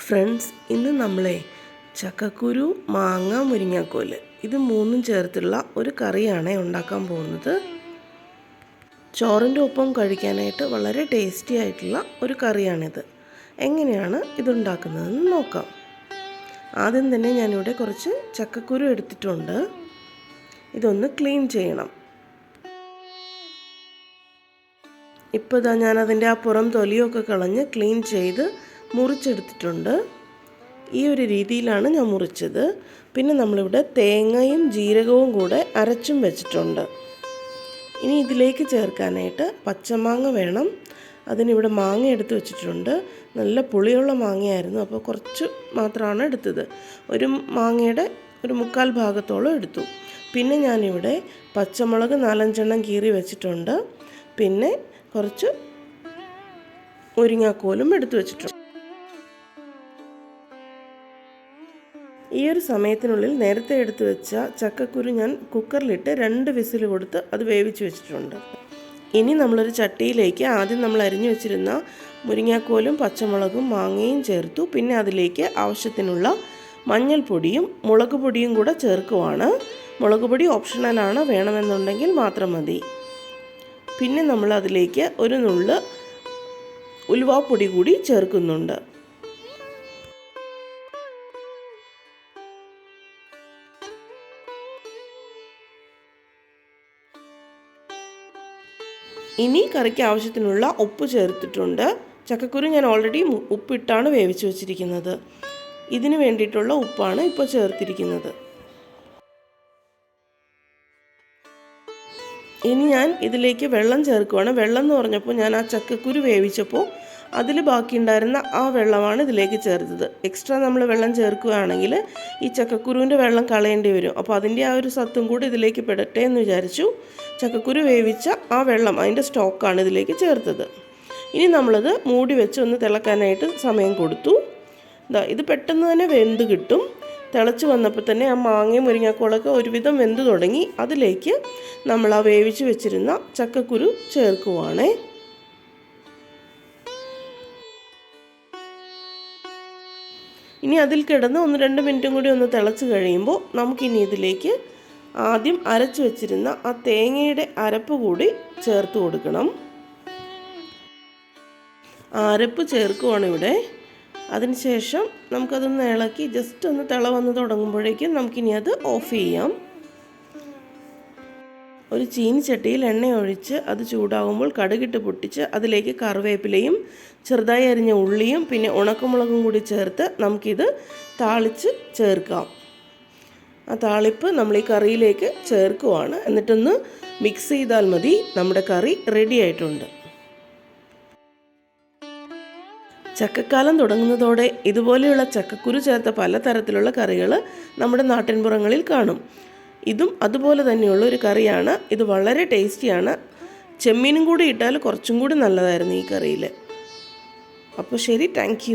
Friends ഇന്ന് നമ്മളെ ചക്കക്കുരു മാങ്ങ മുരിങ്ങാക്കോൽ ഇത് മൂന്നും ചേർത്തുള്ള ഒരു കറിയാണ് ഉണ്ടാക്കാൻ പോകുന്നത്. ചോറിന്റെ ഒപ്പം കഴിക്കാനായിട്ട് വളരെ ടേസ്റ്റി ആയിട്ടുള്ള ഒരു കറിയാണിത്. എങ്ങനെയാണ് ഇതുണ്ടാക്കുന്നതെന്ന് നോക്കാം. ആദ്യം തന്നെ ഞാനിവിടെ കുറച്ച് ചക്കക്കുരു എടുത്തിട്ടുണ്ട്. ഇതൊന്ന് ക്ലീൻ ചെയ്യണം. ഇപ്പോൾ ഇതാ ഞാൻ അതിന്റെ ആ പുറം തൊലിയൊക്കെ കളഞ്ഞ് ക്ലീൻ ചെയ്ത് മുറിച്ചെടുത്തിട്ടുണ്ട്. ഈ ഒരു രീതിയിലാണ് ഞാൻ മുറിച്ചത്. പിന്നെ നമ്മളിവിടെ തേങ്ങയും ജീരകവും കൂടെ അരച്ചും വെച്ചിട്ടുണ്ട്. ഇനി ഇതിലേക്ക് ചേർക്കാനായിട്ട് പച്ചമാങ്ങ വേണം. അതിനിവിടെ മാങ്ങ എടുത്ത് വെച്ചിട്ടുണ്ട്. നല്ല പുളിയുള്ള മാങ്ങയായിരുന്നു. അപ്പോൾ കുറച്ച് മാത്രമാണ് എടുത്തത്. ഒരു മാങ്ങയുടെ ഒരു മുക്കാൽ ഭാഗത്തോളം എടുത്തു. പിന്നെ ഞാനിവിടെ പച്ചമുളക് നാലഞ്ചെണ്ണം കീറി വെച്ചിട്ടുണ്ട്. പിന്നെ കുറച്ച് മുരിങ്ങാക്കോലും എടുത്തു വെച്ചിട്ടുണ്ട്. ഈ ഒരു സമയത്തിനുള്ളിൽ നേരത്തെ എടുത്തു വെച്ച ചക്കക്കുരു ഞാൻ കുക്കറിലിട്ട് രണ്ട് വിസിൽ കൊടുത്ത് അത് വേവിച്ച് വെച്ചിട്ടുണ്ട്. ഇനി നമ്മളൊരു ചട്ടിയിലേക്ക് ആദ്യം നമ്മൾ അരിഞ്ഞു വെച്ചിരുന്ന മുരിങ്ങാക്കോലും പച്ചമുളകും മാങ്ങയും ചേർത്തു. പിന്നെ അതിലേക്ക് ആവശ്യത്തിനുള്ള മഞ്ഞൾപ്പൊടിയും മുളക് പൊടിയും കൂടെ ചേർക്കുവാണ്. മുളക് പൊടി ഓപ്ഷണലാണ് വേണമെന്നുണ്ടെങ്കിൽ മാത്രം മതി. പിന്നെ നമ്മൾ അതിലേക്ക് ഒരു നുള്ള് ഉലുവാപ്പൊടി കൂടി ചേർക്കുന്നുണ്ട്. ഇനി കറിക്ക് ആവശ്യത്തിനുള്ള ഉപ്പ് ചേർത്തിട്ടുണ്ട്. ചക്കക്കുരു ഞാൻ ഓൾറെഡി ഉപ്പിട്ടാണ് വേവിച്ച് വെച്ചിരിക്കുന്നത്. ഇതിന് വേണ്ടിയിട്ടുള്ള ഉപ്പാണ് ഇപ്പോൾ ചേർത്തിരിക്കുന്നത്. ഇനി ഞാൻ ഇതിലേക്ക് വെള്ളം ചേർക്കുവാണ്. വെള്ളം എന്ന് പറഞ്ഞപ്പോൾ ഞാൻ ആ ചക്കക്കുരു വേവിച്ചപ്പോൾ അതിൽ ബാക്കിയുണ്ടായിരുന്ന ആ വെള്ളമാണ് ഇതിലേക്ക് ചേർത്തത്. എക്സ്ട്രാ നമ്മൾ വെള്ളം ചേർക്കുകയാണെങ്കിൽ ഈ ചക്കക്കുരുവിന്റെ വെള്ളം കളയേണ്ടി വരും. അപ്പോൾ അതിന്റെ ആ ഒരു സത്തും കൂടി ഇതിലേക്ക് പെടട്ടെ എന്ന് വിചാരിച്ചു ചക്കക്കുരു വേവിച്ച ആ വെള്ളം അതിന്റെ സ്റ്റോക്കാണ് ഇതിലേക്ക് ചേർത്തത്. ഇനി നമ്മളത് മൂടി വെച്ച് ഒന്ന് തിളക്കാനായിട്ട് സമയം കൊടുത്തു. ഇതാ ഇത് പെട്ടെന്ന് തന്നെ വെന്ത് കിട്ടും. തിളച്ച് വന്നപ്പോൾ തന്നെ ആ മാങ്ങയും മുരിങ്ങാക്കോളൊക്കെ ഒരുവിധം വെന്ത് തുടങ്ങി. അതിലേക്ക് നമ്മൾ ആ വേവിച്ച് വെച്ചിരുന്ന ചക്കക്കുരു ചേർക്കുവാണേ. ഇനി അതിൽ കിടന്ന് ഒന്ന് രണ്ട് മിനിറ്റും കൂടി ഒന്ന് തിളച്ച് കഴിയുമ്പോൾ നമുക്കിനി ഇതിലേക്ക് ആദ്യം അരച്ച് വെച്ചിരുന്ന ആ തേങ്ങയുടെ അരപ്പ് കൂടി ചേർത്ത് കൊടുക്കണം. അരപ്പ് ചേർക്കുവാണ് ഇവിടെ. അതിനുശേഷം നമുക്കതൊന്ന് ഇളക്കി ജസ്റ്റ് ഒന്ന് തിള വന്ന് തുടങ്ങുമ്പോഴേക്കും നമുക്കിനി അത് ഓഫ് ചെയ്യാം. ഒരു ചീനിച്ചട്ടിയിൽ എണ്ണ ഒഴിച്ച് അത് ചൂടാകുമ്പോൾ കടുകിട്ട് പൊട്ടിച്ച് അതിലേക്ക് കറിവേപ്പിലയും ചെറുതായി അരിഞ്ഞ ഉള്ളിയും പിന്നെ ഉണക്കമുളകും കൂടി ചേർത്ത് നമുക്കിത് താളിച്ച് ചേർക്കാം. ആ താളിപ്പ് നമ്മൾ ഈ കറിയിലേക്ക് ചേർക്കുവാണ്. എന്നിട്ടൊന്ന് മിക്സ് ചെയ്താൽ മതി. നമ്മുടെ കറി റെഡി ആയിട്ടുണ്ട്. ചക്കക്കാലം തുടങ്ങുന്നതോടെ ഇതുപോലെയുള്ള ചക്കക്കുരു ചേർത്ത പലതരത്തിലുള്ള കറികൾ നമ്മുടെ നാട്ടിൻപുറങ്ങളിൽ കാണും. ഇതും അതുപോലെ തന്നെയുള്ള ഒരു കറിയാണ്. ഇത് വളരെ ടേസ്റ്റിയാണ്. ചെമ്മീനും കൂടി ഇട്ടാൽ കുറച്ചും കൂടി നല്ലതായിരുന്നു ഈ കറിയിൽ. അപ്പോൾ ശരി താങ്ക്